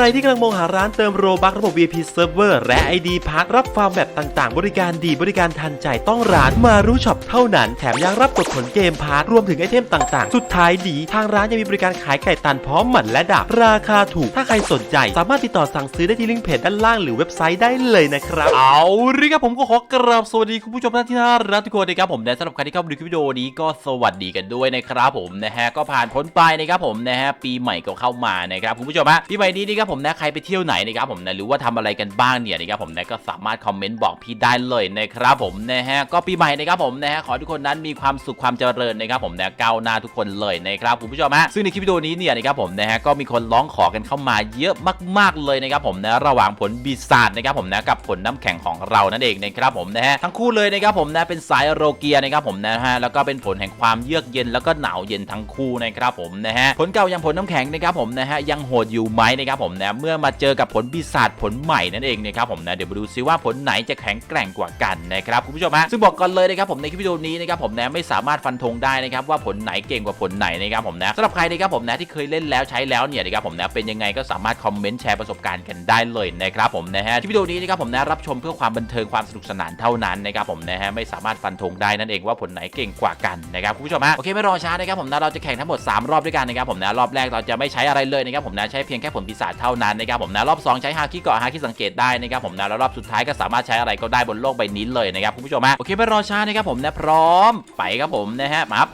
รที่กำลังมองหาร้านเติมโรบักระบบ VIP Server และ ID พักรับฟาร์มแบบต่างๆ บริการดีบริการทันใจต้องร้านมารู้ช็อปเท่านั้น แถมยังรับกดผลเกมพาร์ทรวมถึงไอเทมต่างๆ สุดท้ายดี ทางร้านยังมีบริการขายไก่ตันพร้อมหมันและดาบราคาถูก ถ้าใครสนใจ สามารถติดต่อสั่งซื้อได้ที่ลิงก์เพจด้านล่างหรือเว็บไซต์ได้เลยนะครับ เอาละครับผมก็ขอกราบสวัสดีคุณผู้ชมท่านที่น่ารักทุกคนนะครับผมและสำหรับใครที่เข้ามาดูคลิปวิดีโอนี้ก็สวัสดีกันด้วยนะครับผมนะฮะก็ผ่านพ้นไปนะครับผมนะฮะปีใหม่ก็เข้ามานะครับคุณผู้ชมฮะปีใหม่นี้นะครับผมนะใครไปเที่ยวไหนนะครับผมนะหรือว่าทำอะไรกันบ้างเนี่ยนะครับผมนะก็สามารถคอมเมนต์บอกพี่ได้เลยนะครับผมนะฮะก็ปีใหม่นะครับผมนะฮะขอทุกคนนั้นมีความสุขความเจริญนะครับผมนะก้าวหน้าทุกคนเลยนะครับคุณผู้ชมฮะซึ่งในคลิปวิดีโอนี้เนี่ยนะครับผมนะฮะก็มีคนร้องขอกันเข้ามาเยอะมาก ๆเลยนะครับผมนะระหว่างผลบีซาดนะครับผมนะกับผลน้ำแข็งของเรานั่นเองนะครับผมนะฮะทั้งคู่เลยนะครับผมนะเป็นสายโรเกียนะครับผมนะฮะแล้วก็เป็นผลแห่งความเยือกเย็นแล้วก็หนาวเย็นทั้งคู่นะครับผมนะฮะผลเก่าย่างผลน้ำแข็งนะครับผมนะฮะยังโหดอยู่ไหมนะครับผมนะเมื่อมาเจอกับผลปีศาจผลใหม่นั่นเองนะครับผมนะเดี๋ยวมาดูซิว่าผลไหนจะแข็งแกร่งกว่ากันนะครับคุณผู้ชมฮะซึ่งบอกก่อนเลยนะครับผมในคลิปวิดีโอนี้นะครับผมนะไม่สามารถฟันธงได้นะครับว่าผลไหนเก่งกว่าผลไหนนะครับผมนะสำหรับใครนะครับผมนะที่เคยเล่นแล้วใช้แล้วเนี่ยนะครับผมนะเป็นยังไงก็สามารถคอมเมนต์แชร์ประสบการณ์กันได้เลยนะครับผมนะฮะที่วิดีโอนี้นะครับผมนะรับชมเพื่อความบันเทิงความสนุกสนานเท่านั้นนะครับผมนะฮะไม่สามารถฟันธงได้นั่นเองว่าผลไหนเก่งกว่ากันนะครับคุณผู้ชมฮะโอเคไม่รอช้านะครับผมนะเราจะแข่งทั้งหมด 3 รอบด้วยกันนะครับผมนะรอบแรกเราจะไม่ใช้อะไรเลยนะครับผมนะใช้เพียงแค่ผลปีศาจเท่านั้นนะครับผมนะรอบ 2 ใช้ฮาคิเกาะฮาคิสังเกตได้นะครับผมนะแล้วรอบสุดท้ายก็สามารถใช้อะไรก็ได้บนโลกใบนี้เลยนะครับคุณผู้ชมฮะโอเคไม่รอช้านะครับผมนะพร้อมไปครับผมนะฮะมาครับ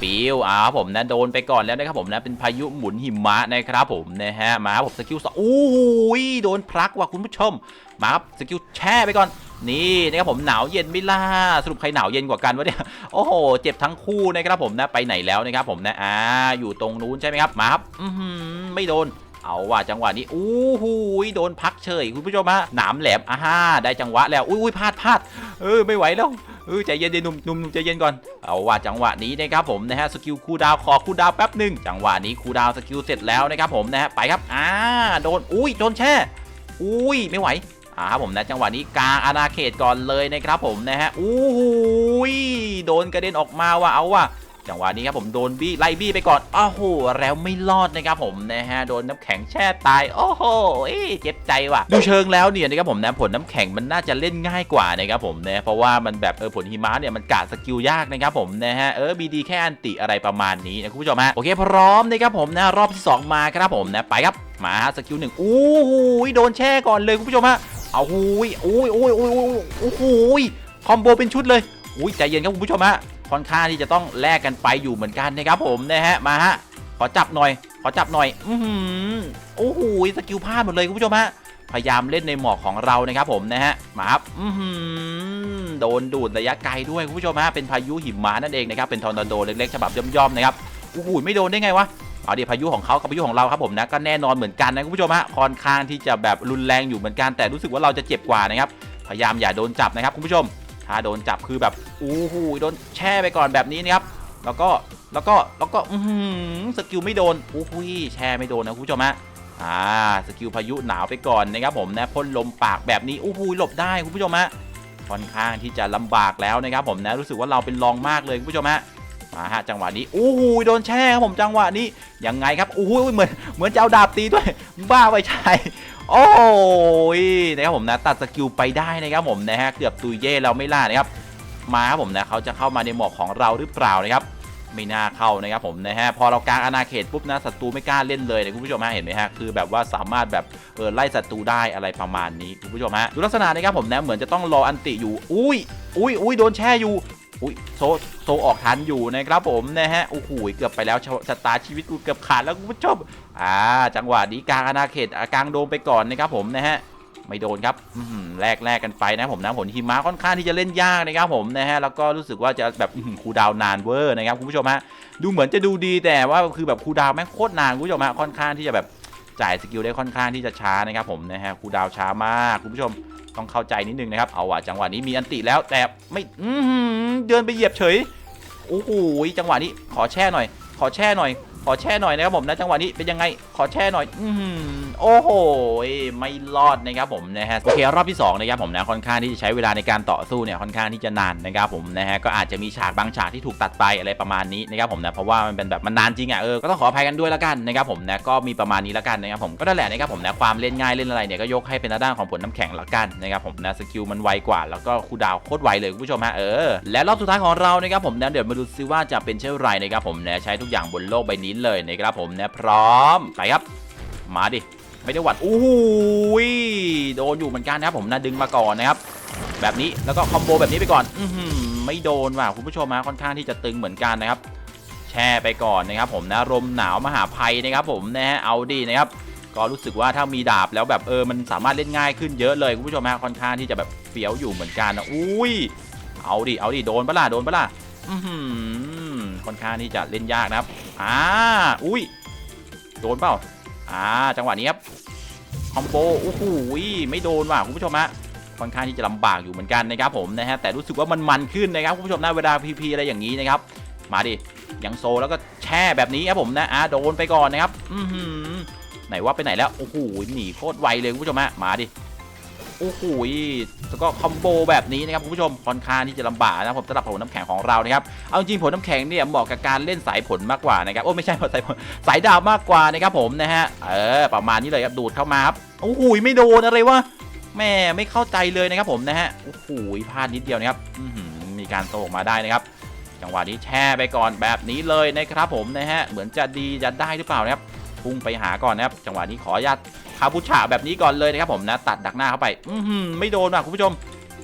ปิวอ่าผมนะโดนไปก่อนแล้วนะครับผมนะเป็นพายุหมุนหิมะนะครับผมนะฮะมาผมสกิลสองอู้ยโดนพลักว่ะคุณผู้ชมมาครับสกิลแช่ไปก่อนนี่นะครับผมหนาวเย็นไม่ล่าสรุปใครหนาวเย็นกว่ากันวะเนี่ยโอ้โหเจ็บทั้งคู่นะครับผมนะไปไหนแล้วนะครับผมนะอ่าอยู่ตรงนู้นใช่ไหมครับมาครับอือหือไม่โดน เอาว่ะจังหวะนี้อู้หูยโดนพักเฉยคุณผู้ชมฮะหนามแหลมอ่าฮ่าได้จังหวะแล้วอุ้ยพลาดพลาดเออไม่ไหวแล้วเออใจเย็นๆหนุ่มหนุ่มหนุ่มใจเย็นก่อนเอาว่าจังหวะนี้นะครับผมนะฮะสกิลคูดาวขอคูดาวแป๊บหนึ่งจังหวะนี้คูดาวสกิลเสร็จแล้วนะครับผมนะฮะไปครับอ่าโดนอุ้ยโดนแช่อุ้ยไม่ไหวอ่าครับผมนะจังหวะนี้กลางอาณาเขตก่อนเลยนะครับผมนะฮะอู้หูยโดนกระเด็นออกมาว่ะเอาว่ะ จังหวะนี้ครับผมโดนบี้ไล่บี้ไปก่อนอ้าวโหแล้วไม่รอดนะครับผมนะฮะโดนน้ำแข็งแช่ตายโอ้โหเจ็บใจว่ะดูเชิงแล้วเนี่ยนะครับผมนะผลน้ำแข็งมันน่าจะเล่นง่ายกว่านะครับผมนะเพราะว่ามันแบบเออผลหิมะเนี่ยมันกะสกิลยากนะครับผมนะฮะเออบีดีแค่อันติอะไรประมาณนี้นะคุณผู้ชมฮะโอเคพร้อมนะครับผมนะรอบที่สองมาครับผมนะไปครับมาสกิลหนึ่งอู้หูยโดนแช่ก่อนเลยคุณผู้ชมฮะเอาหูยโอ้ยโอ้ยโอ้ยโอ้ยโอ้ยคอมโบเป็นชุดเลยอุ้ยใจเย็นครับคุณผู้ชมฮะ ค่อนข้างที่จะต้องแลกกันไปอยู่เหมือนกันนะครับผมนะฮะมาฮะขอจับหน่อยขอจับหน่อย อือหือโอ้โหสกิลพลาดหมดเลยคุณผู้ชมฮะพยายามเล่นในหมอกของเรานะครับผมนะฮะมาครับอือหือโดนดูดระยะไกลด้วยคุณผู้ชมฮะเป็นพายุหิมะนั่นเองนะครับเป็นทอร์นาโดเล็กๆฉบับย่อมๆนะครับโอ้โหไม่โดนได้ไงวะเอาดิพายุของเขากับพายุของเราครับผมนะก็แน่นอนเหมือนกันนะคุณผู้ชมฮะค่อนข้างที่จะแบบรุนแรงอยู่เหมือนกันแต่รู้สึกว่าเราจะเจ็บกว่านะครับพยายามอย่าโดนจับนะครับคุณผู้ชม ถ้าโดนจับคือแบบอู้หูโดนแช่ไปก่อนแบบนี้นะครับ แล้วก็แล้วก็แล้วก็อืสกิลไม่โดนอู้หูแช่ไม่โดนนะคุณผู้ชมฮะอ่าสกิลพายุหนาวไปก่อนนะครับผมนะพ่นลมปากแบบนี้อู้หูหลบได้คุณผู้ชมฮะค่อนข้างที่จะลำบากแล้วนะครับผมนะรู้สึกว่าเราเป็นรองมากเลยคุณผู้ชมฮะมาฮะจังหวะนี้อู้หูโดนแช่ครับผมจังหวะนี้ยังไงครับอู้หูเหมือนเหมือนจะเอาดาบตีด้วยบ้าไปใช่ โอ้ยนะครับผมนะตัดสกิลไปได้นะครับผมนะฮะเกือบตุยเย่เราไม่ล่านะครับมาครับผมนะเขาจะเข้ามาในหมอกของเราหรือเปล่านะครับไม่น่าเข้านะครับผมนะฮะพอเรากางอาณาเขตปุ๊บนะศัตรูไม่กล้าเล่นเลยนะคุณผู้ชมฮะเห็นไหมฮะคือแบบว่าสามารถแบบเออไล่ศัตรูได้อะไรประมาณนี้คุณผู้ชมฮะดูลักษณะนะครับผมนะเหมือนจะต้องรออันติอยู่อุ้ยอุ้ยอุ้ยโดนแช่อยู่ อุ้ยโซโซออกทันอยู่นะครับผมนะฮะโอ้โหเกือบไปแล้วชะตาชีวิตกูเกือบขาดแล้วคุณผู้ชมอ่าจังหวะนี้กลางอาณาเขตอะกลางโดมไปก่อนนะครับผมนะฮะไม่โดนครับอื้อหือแลกแลกกันไปนะผมนะผลหิมะค่อนข้างที่จะเล่นยากนะครับผมนะฮะแล้วก็รู้สึกว่าจะแบบคูดาวนานเวอร์นะครับคุณผู้ชมฮะดูเหมือนจะดูดีแต่ว่าคือแบบคูดาวแม่งโคตรนานคุณผู้ชมฮะค่อนข้างที่จะแบบ จ่ายสกิลได้ค่อนข้างที่จะช้านะครับผมนะฮะคูดาวช้ามากคุณผู้ชมต้องเข้าใจนิดนึงนะครับเอาว่ะจังหวะนี้มีอันติแล้วแต่ไม่อืเดินไปเหยียบเฉยโอ้โหจังหวะนี้ขอแช่หน่อย ขอแช่หน่อย ขอแช่หน่อยนะครับผมนะจังหวะนี้เป็นยังไง ขอแช่หน่อย อือหือโอ้โหไม่รอดนะครับผมนะฮะโอเครอบที่สองนะครับผมนะค่อนข้างที่จะใช้เวลาในการต่อสู้เนี่ยค่อนข้างที่จะนานนะครับผมนะฮะก็อาจจะมีฉากบางฉากที่ถูกตัดไปอะไรประมาณนี้นะครับผมนะเพราะว่ามันเป็นแบบมันนานจริงอะเออก็ต้องขออภัยกันด้วยละกันนะครับผมนะก็มีประมาณนี้ละกันนะครับผมก็นั่นแหละนะครับผมนะความเล่นง่ายเล่นอะไรเนี่ยก็ยกให้เป็นหน้าด้านของผลน้ำแข็งละกันนะครับผมนะสกิลมันไวกว่า แล้วก็คูดาวโคตรไวเลยคุณผู้ชมฮะเออและรอบสุดท้ายของเรานะครับผมนะเดี๋ยวมาดูซิว่าจะเป็นเช่นไรนะครับผมนะใช้ทุกอย่างบนโลกใบนี้เลยนะครับผมนะพร้อมไปครับ มาดิไม่ได้หวัดอู้หูยโดนอยู่เหมือนกันนะครับผมนะดึงมาก่อนนะครับแบบนี้แล้วก็คอมโบแบบนี้ไปก่อนอืไม่โดนว่ะคุณผู้ชมมาค่อนข้างที่จะตึงเหมือนกันนะครับ แช่ไปก่อนนะครับ ผมนะลมหนาวมหาภัยนะครับ ผมนะฮะเอาดีนะครับ ก็รู้สึกว่าถ้ามีดาบแล้วแบบเออมันสามารถเล่นง่ายขึ้นเยอะเลยคุณผู้ชมฮะค่อนข้างที่จะแบบเฟี้ยวอยู่เหมือนกันนะอุ้ยเอาดิเอาดิโดนปะล่ะโดนปะล่ะอื ค่อนข้างที่จะเล่นยากนะครับอ่าอุ้ยโดนเปล่าอ่าจังหวะนี้ครับคอมโบโอ้โหไม่โดนว่ะคุณผู้ชมฮะค่อนข้างที่จะลำบากอยู่เหมือนกันนะครับผมนะฮะแต่รู้สึกว่ามันมันขึ้นนะครับคุณผู้ชมนะเวลาพีพีอะไรอย่างนี้นะครับมาดิยังโซแล้วก็แช่แบบนี้ครับผมนะอ่าโดนไปก่อนนะครับ อือหือไหนว่าไปไหนแล้วโอ้โหหนีโคตรไวเลยคุณผู้ชมฮะมาดิ โอ้โหแล้วก็คอมโบแบบนี้นะครับคุณผู้ชมค่อนข้างที่จะลำบากนะผมสำหรับผลน้ำแข็งของเรานะครับเอาจริงผลน้ำแข็งเนี่ยเหมาะกับการเล่นสายผลมากกว่านะครับโอ้ไม่ใช่สายผลสายดาวมากกว่านะครับผมนะฮะเออประมาณนี้เลยครับดูดเข้ามาครับโอ้โหไม่โดนอะไรวะแม่ไม่เข้าใจเลยนะครับผมนะฮะโอ้โหพลาดนิดเดียวนะครับมีการโตออกมาได้นะครับจังหวะนี้แช่ไปก่อนแบบนี้เลยนะครับผมนะฮะเหมือนจะดีจะได้หรือเปล่านะครับพุ่งไปหาก่อนนะครับจังหวะนี้ขออนุญาต คาบุชาแบบนี้ก่อนเลยนะครับผมนะตัดดักหน้าเข้าไป อืไม่โดนว่ะคุณผู้ชม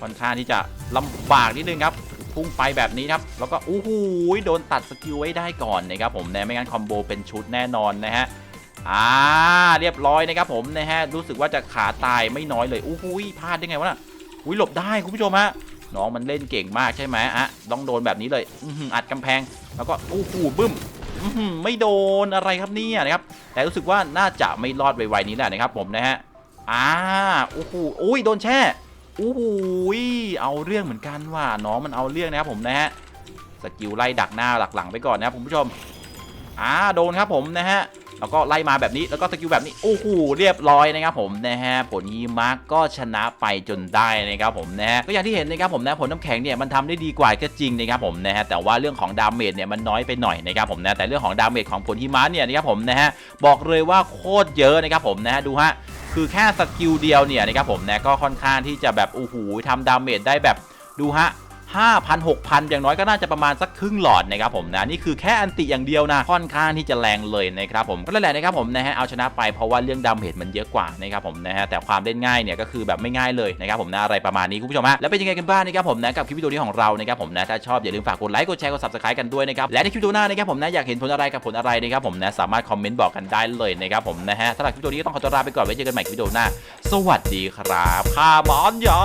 ค่อนข้างที่จะลำบากนิดนึงครับพุ่งไปแบบนี้ครับแล้วก็อู้หูโดนตัดสกิลไว้ได้ก่อนนะครับผมนะไม่งั้นคอมโบเป็นชุดแน่นอนนะฮะอ่าเรียบร้อยนะครับผมนะฮะรู้สึกว่าจะขาตายไม่น้อยเลยอู้หูพลาดได้ไงวะน่ะอุ้ยหลบได้คุณผู้ชมฮะน้องมันเล่นเก่งมากใช่ไหมอะต้องโดนแบบนี้เลยอือัดกำแพง แล้วก็อู้หูบึ้ม ไม่โดนอะไรครับเนี่ยนะครับ แต่รู้สึกว่าน่าจะไม่รอดไวๆนี้แหละนะครับ ผมนะฮะอ่าโอ้โหอุ้ยโดนแช่โอ้โหยเอาเรื่องเหมือนกันว่าน้องมันเอาเรื่องนะครับผมนะฮะสกิลไล่ดักหน้าหลักหลังไปก่อนนะครับคุณผู้ชมอ่าโดนครับผมนะฮะ แล้วก็ไล่มาแบบนี้แล้วก็สกิลแบบนี้โอ้โหเรียบร้อยนะครับผมนะฮะผลยีมาร์กก็ชนะไปจนได้นะครับผมนะฮะก็อย่างที่เห็นนะครับผมนะผลน้ำแข็งเนี่ยมันทำได้ดีกว่าก็จริงนะครับผมนะฮะแต่ว่าเรื่องของดาเมจเนี่ยมันน้อยไปหน่อยนะครับผมนะแต่เรื่องของดาเมจของผลหิมะเนี่ยนะครับผมนะฮะบอกเลยว่าโคตรเยอะนะครับผมนะฮะดูฮะคือแค่สกิลเดียวเนี่ยนะครับผมนะก็ค่อนข้างที่จะแบบโอ้โหทำดาเมจได้แบบดูฮะ 5,000 6,000 อย่างน้อยก็น่าจะประมาณสักครึ่งหลอดนะครับผมนะนี่คือแค่อันติอย่างเดียวนะค่อนข้างที่จะแรงเลยนะครับผมก็นั่นแหละนะครับผมนะฮะเอาชนะไปเพราะว่าเรื่องดาเมจมันเยอะกว่านะครับผมนะฮะแต่ความเล่นง่ายเนี่ยก็คือแบบไม่ง่ายเลยนะครับผมนะอะไรประมาณนี้คุณผู้ชมฮะแล้วเป็นยังไงกันบ้างนะครับผมนะกับคลิปวิดีโอนี้ของเรานะครับผมนะถ้าชอบอย่าลืมฝากกดไลค์กดแชร์กด subscribe กันด้วยนะครับและในคลิปวิดีโอหน้านะครับผมนะอยากเห็นผลอะไรกับผลอะไรนะครับผมนะสามารถคอมเมนต์บอกกันได้เลยนะครับผมนะฮะสำหรับคลิปวิดีโอนี้ก็ต้องขอตัวลาไปก่อนไว้เจอกันใหม่คลิปวิดีโอหน้า สวัสดีครับข้ามอนยอ